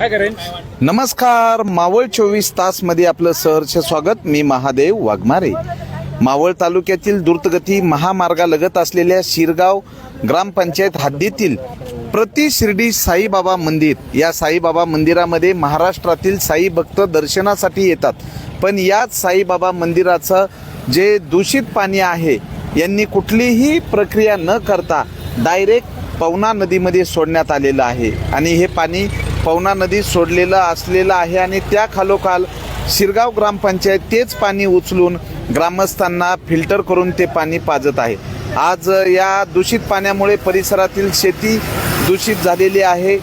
काय करेन? नमस्कार मावळ चोवीस तासमध्ये आपलं सहर्ष स्वागत. मी महादेव वाघमारे. मावळ तालुक्यातील द्रुतगती महामार्गालगत असलेल्या शिरगाव ग्रामपंचायत हद्दीतील प्रति शिर्डी साईबाबा मंदिर या साईबाबा मंदिरामध्ये महाराष्ट्रातील साई भक्त दर्शनासाठी येतात. पण याच साईबाबा मंदिराचं जे दूषित पाणी आहे यांनी कुठलीही प्रक्रिया न करता डायरेक्ट पवना नदीमध्ये सोडण्यात आलेलं आहे. आणि हे पाणी पवना नदीत सोडलेलं असलेलं आहे आणि त्या खालोखाल शिरगाव ग्रामपंचायत तेच पाणी उचलून ग्रामस्थांना फिल्टर करून ते पाणी पाजत आहे. आज या दूषित पाण्यामुळे परिसरातील शेती दूषित झालेली आहे.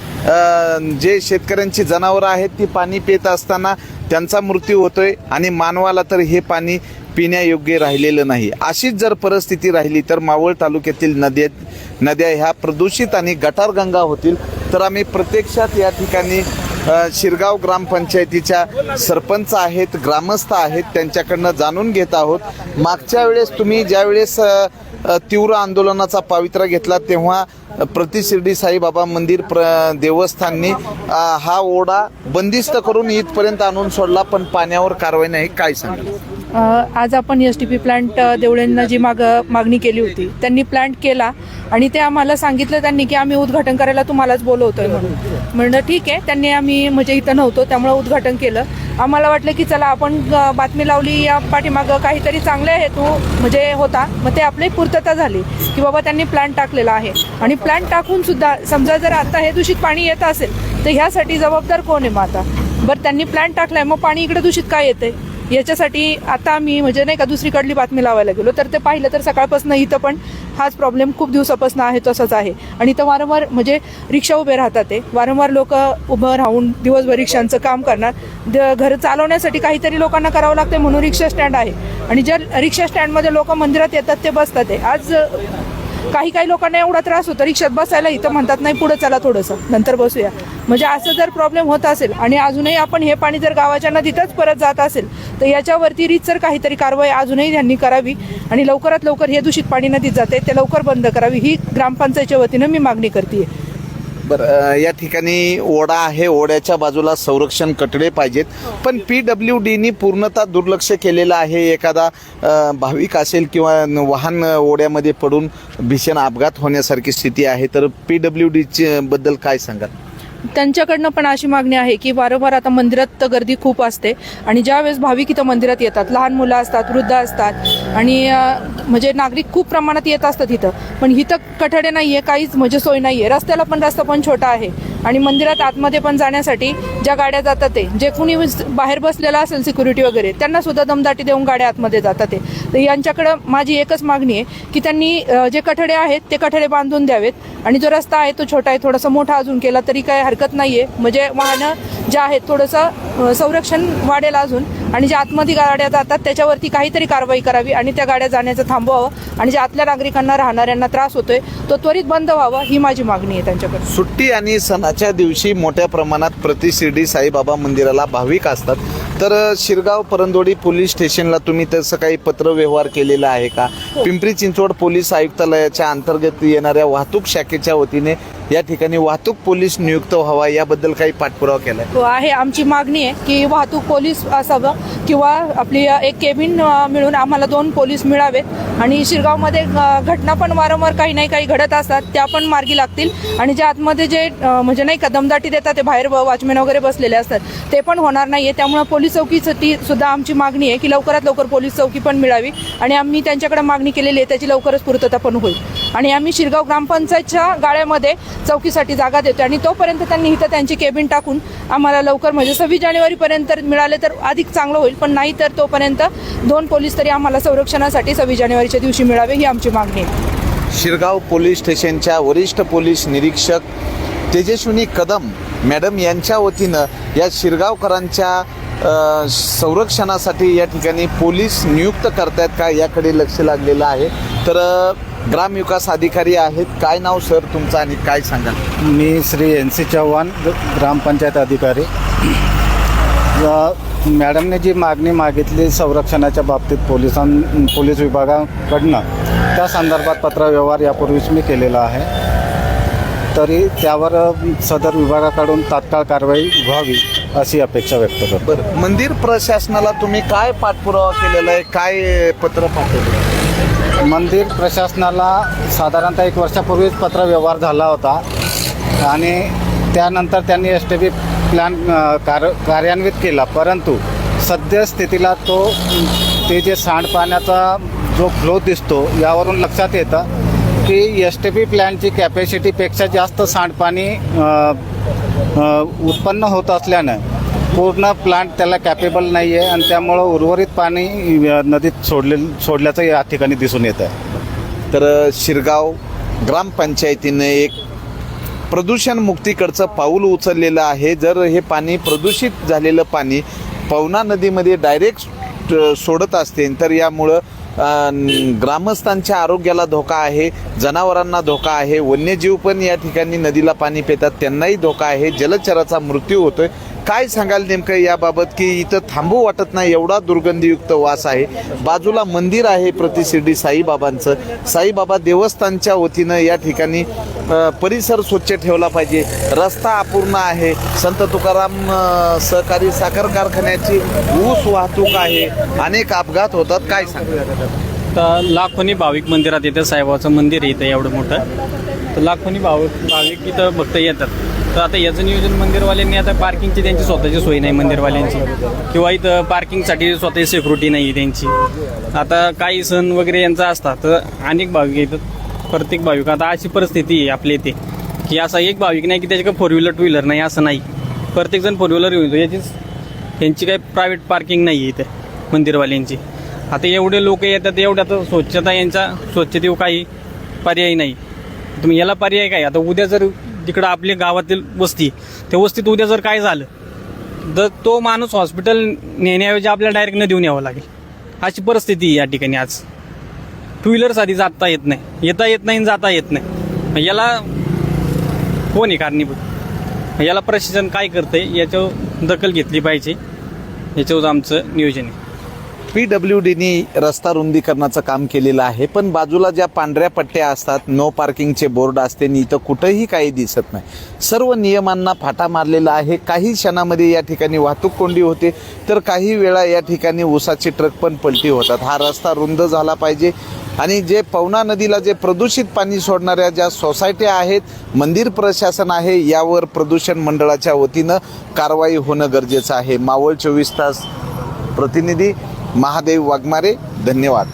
जे शेतकऱ्यांची जनावरं आहेत ती पाणी पित असताना त्यांचा मृत्यू होतोय आणि मानवाला तर हे पाणी पिण्यायोग्य राहिलेलं नाही. अशीच जर परिस्थिती राहिली तर मावळ तालुक्यातील नद्या नद्या ह्या प्रदूषित आणि गटारगंगा होतील तर आम्ही प्रत्यक्षात या ठिकाणी शिरगाव ग्रामपंचायतीच्या सरपंच आहेत ग्रामस्थ आहेत त्यांच्याकडनं जाणून घेत आहोत. मागच्या वेळेस तुम्ही ज्यावेळेस तीव्र आंदोलनाचा पावित्रा घेतला तेव्हा प्रतिशिर्डी साईबाबा मंदिर प्र देवस्थाननी हा ओढा बंदिस्त करून इथपर्यंत आणून सोडला पण पाण्यावर कारवाई नाही. काय सांगितलं आज आपण एस टी पी प्लांट देवळेंना जी माग मागणी केली होती त्यांनी प्लांट केला आणि ते आम्हाला सांगितलं त्यांनी की आम्ही उद्घाटन करायला तुम्हालाच बोलवतोय म्हणून. म्हणलं ठीक आहे. त्यांनी आम्ही म्हणजे इथं नव्हतो त्यामुळे उद्घाटन केलं. आम्हाला वाटलं की चला आपण बातमी लावली या पाठीमागं काहीतरी चांगले हेतू म्हणजे होता. मग ते आपली पूर्तता झाली की बाबा त्यांनी प्लांट टाकलेला आहे. आणि प्लांट टाकून सुद्धा समजा जर आता हे दूषित पाणी येत असेल तर ह्यासाठी जबाबदार कोण आहे मग आता? बरं त्यांनी प्लांट टाकलाय मग पाणी इकडे दूषित काय येतंय? याच्यासाठी आता आम्ही म्हणजे नाही का दुसरीकडली बातमी लावायला गेलो. तर ते पाहिलं तर सकाळपासून इथं पण हाच प्रॉब्लेम खूप दिवसापासून आहे तसंच आहे. आणि इथं वारंवार म्हणजे रिक्षा उभे राहतात ते. वारंवार लोक उभं राहून दिवसभर रिक्षांचं काम करणार. द- घर चालवण्यासाठी काहीतरी लोकांना करावं लागतं म्हणून रिक्षा स्टँड आहे. आणि ज्या रिक्षा स्टँडमध्ये लोक मंदिरात येतात ते बसतात ते. आज काही काही लोकांना एवढा त्रास होतो रिक्षात बसायला इथं म्हणतात नाही पुढे चला थोडंसं नंतर बसूया. म्हणजे असं जर प्रॉब्लेम होत असेल आणि अजूनही आपण हे पाणी जर गावाच्या नदीतच परत जात असेल तर याच्यावरती रीतसर काहीतरी कारवाई अजूनही त्यांनी करावी आणि लवकरात लवकर हे दूषित पाणी नदीत जाते ते लवकर बंद करावी ही ग्रामपंचायतच्या वतीनं मी मागणी करते बरं या ठिकाणी ओढा आहे. ओढ्याच्या बाजूला संरक्षण कटडे पाहिजेत. पण पी डब्ल्यू डीनी पूर्णतः दुर्लक्ष केलेलं आहे. एखादा भाविक असेल किंवा वाहन ओढ्यामध्ये पडून भीषण अपघात होण्यासारखी स्थिती आहे. तर पी डब्ल्यू डी बद्दल काय सांगाल? त्यांच्याकडनं पण अशी मागणी आहे की वारंवार आता मंदिरात तर गर्दी खूप असते आणि ज्यावेळेस भाविक इथं मंदिरात येतात लहान मुलं असतात वृद्ध असतात आणि म्हणजे नागरिक खूप प्रमाणात येत असतात इथं. पण इथं कठडे नाही आहे काहीच म्हणजे सोय नाही आहे रस्त्याला पण रस्ता पण छोटा आहे. आणि मंदिरात आतमध्ये पण जाण्यासाठी ज्या गाड्या जातात ते जे कुणी बाहेर बसलेला असेल सिक्युरिटी वगैरे त्यांना सुद्धा दमदाटी देऊन गाड्या आतमध्ये जातात ते. तर यांच्याकडं माझी एकच मागणी आहे की त्यांनी जे कठडे आहेत ते कठडे बांधून द्यावेत. आणि जो रस्ता आहे तो छोटा आहे थोडासा मोठा अजून केला तरी काय हरकत नाहीये. म्हणजे वाहनं जे आहेत थोडंसं संरक्षण वाढेल अजून. आणि ज्या आतमध्ये गाड्या जातात त्याच्यावरती काहीतरी कारवाई करावी आणि त्या गाड्या जाण्याचं थांबवावं. आणि ज्या आतल्या नागरिकांना राहणाऱ्यांना त्रास होतोय तो त्वरित बंद व्हावा ही माझी मागणी आहे त्यांच्याकडे सुट्टी आणि सणाच्या दिवशी मोठ्या प्रमाणात प्रति शिर्डी साईबाबा मंदिराला भाविक असतात. तर शिरगाव परंदोडी पोलीस स्टेशनला तुम्ही तसं काही पत्र व्यवहार केलेला आहे का? पिंपरी चिंचवड पोलीस आयुक्तालयाच्या अंतर्गत येणाऱ्या वाहतूक शाखेच्या वतीने या ठिकाणी वाहतूक पोलीस नियुक्त व्हावा याबद्दल काही पाठपुरावा केलाय. तो आहे आमची मागणी आहे की वाहतूक पोलीस असावं किंवा आपली एक केबिन मिळून आम्हाला दोन पोलीस मिळावेत. आणि शिरगावमध्ये घटना पण वारंवार काही नाही काही घडत असतात त्या पण मार्गी लागतील. आणि जे आतमध्ये जे म्हणजे नाही का दमदाटी देतात ते बाहेर वॉचमॅन वगैरे बसलेले असतात ते पण होणार नाहीये. त्यामुळे पोलीस चौकीसाठी सुद्धा आमची मागणी आहे की लवकरात लवकर पोलीस चौकी पण मिळावी. आणि आम्ही त्यांच्याकडे मागणी केलेली आहे त्याची लवकरच पूर्तता पण होईल. आणि आम्ही शिरगाव ग्रामपंचायतच्या गाळ्यामध्ये चौकीसाठी जागा देतो आणि तोपर्यंत त्यांनी इथं त्यांची केबिन टाकून आम्हाला लवकर म्हणजे सव्वीस जानेवारीपर्यंत मिळाले तर अधिक चांगलं होईल. पण नाही तर तोपर्यंत दोन पोलीस तरी आम्हाला संरक्षणासाठी सव्वीस जानेवारीच्या दिवशी मिळावे ही आमची मागणी आहे. शिरगाव पोलीस स्टेशनच्या वरिष्ठ पोलीस निरीक्षक तेजस्विनी कदम मॅडम यांच्या वतीनं या शिरगावकरांच्या संरक्षणासाठी या ठिकाणी पोलीस नियुक्त करतायत का याकडे लक्ष लागलेलं आहे. तर ग्रामविकास अधिकारी आहेत. काय नाव सर तुमचं आणि काय सांगाल? मी श्री एन सी चव्हाण ग्रामपंचायत अधिकारी. मॅडमने जी मागणी मागितली संरक्षणाच्या बाबतीत पोलिसां पोलीस विभागाकडनं त्या संदर्भात पत्रव्यवहार यापूर्वीच मी केलेला आहे. तरी त्यावर अ, सदर विभागाकडून तात्काळ कारवाई व्हावी अशी अपेक्षा व्यक्त करतो. बरं मंदिर प्रशासनाला तुम्ही काय पाठपुरावा केलेला आहे? काय पत्र पाठवलं? मंदिर प्रशासनाला साधारणतः एक वर्षापूर्वीच पत्र व्यवहार झाला होता. आणि त्यानंतर त्यांनी एस टी बी प्लॅन कार कार्यान्वित केला. परंतु सद्यस्थितीला तो ते जे सांडपाण्याचा जो फ्लो दिसतो यावरून लक्षात येतं की एस टी बी प्लॅनची कॅपॅसिटीपेक्षा जास्त सांडपाणी उत्पन्न होत असल्यानं पूर्ण प्लांट त्याला कॅपेबल नाही आहे आणि त्यामुळं उर्वरित पाणी नदीत सोडले सोडल्याचं या ठिकाणी दिसून येत आहे. तर शिरगाव ग्रामपंचायतीने एक प्रदूषण मुक्तीकडचं पाऊल उचललेलं आहे. जर हे पाणी प्रदूषित झालेलं पाणी पवना नदीमध्ये डायरेक्ट सोडत असते तर यामुळं ग्रामस्थांच्या आरोग्याला धोका आहे जनावरांना धोका आहे वन्यजीव पण या ठिकाणी नदीला पाणी पितात त्यांनाही धोका आहे. जलचराचा मृत्यू होतोय. काय सांगाल नेमकं याबाबत? की इथं थांबू वाटत नाही एवढा दुर्गंधीयुक्त वास आहे. बाजूला मंदिर आहे प्रतिशिर्डी साईबाबांचं. साईबाबा देवस्थानच्या वतीनं या ठिकाणी परिसर स्वच्छ ठेवला पाहिजे. रस्ता अपूर्ण आहे. संत तुकाराम सहकारी साखर कारखान्याची ऊस वाहतूक आहे. अनेक अपघात होतात. काय सांगाल? तर लाखोनी भाविक मंदिरात येतं साहेबाचं मंदिर येतं इथं एवढं मोठं. तर लाखोनी भाविक भाविक इथं भक्त येतात. तर आता याचं नियोजन मंदिरवाल्यांनी आता पार्किंगची त्यांची स्वतःची सोय नाही मंदिरवाल्यांची. किंवा इथं पार्किंगसाठी स्वतःची सिक्युरिटी नाही आहे त्यांची. आता काही सण वगैरे यांचा असतात तर अनेक भाविक येतात. प्रत्येक भाविक. आता अशी परिस्थिती आहे आपल्या इथे. की असा एक भाविक नाही की त्याच्याकडे फोर व्हीलर टू व्हीलर नाही असं नाही. प्रत्येकजण फोर व्हीलर येऊन येतो याचीच त्यांची काही प्रायव्हेट पार्किंग नाही आहे इथे मंदिरवाल्यांची. आता एवढे लोक येतात एवढ्या तर स्वच्छता यांचा स्वच्छतेवर काही पर्याय नाही. तुम्ही याला पर्याय काय? आता उद्या जर तिकडं आपले गावातील वस्ती. त्या वस्तीत उद्या जर काय झालं तर तो माणूस हॉस्पिटल नेण्याऐवजी आपल्याला डायरेक्ट देऊन यावं लागेल. अशी परिस्थिती या ठिकाणी आज. टू व्हीलर्स आधी जाता येत नाही. येता येत नाही आणि जाता येत नाही. याला कोण आहे कारणीभूत? याला प्रशासन काय करतंय याच्यावर दखल घेतली पाहिजे. याच्यावर आमचं नियोजन आहे. पी डब्ल्यू डीनी रस्ता रुंदीकरणाचं काम केलेलं आहे पण बाजूला ज्या पांढऱ्या पट्ट्या असतात नो पार्किंगचे बोर्ड असते आणि इथं कुठंही काही दिसत नाही. सर्व नियमांना फाटा मारलेला आहे. काही क्षणामध्ये या ठिकाणी वाहतूक कोंडी होते तर काही वेळा या ठिकाणी ऊसाचे ट्रक पण पलटी होतात. हा रस्ता रुंद झाला पाहिजे आणि जे पवना नदीला जे प्रदूषित पाणी सोडणाऱ्या ज्या सोसायट्या आहेत मंदिर प्रशासन आहे यावर प्रदूषण मंडळाच्या वतीनं कारवाई होणं गरजेचं आहे. मावळ चोवीस तास प्रतिनिधी महादेव वाघमारे धन्यवाद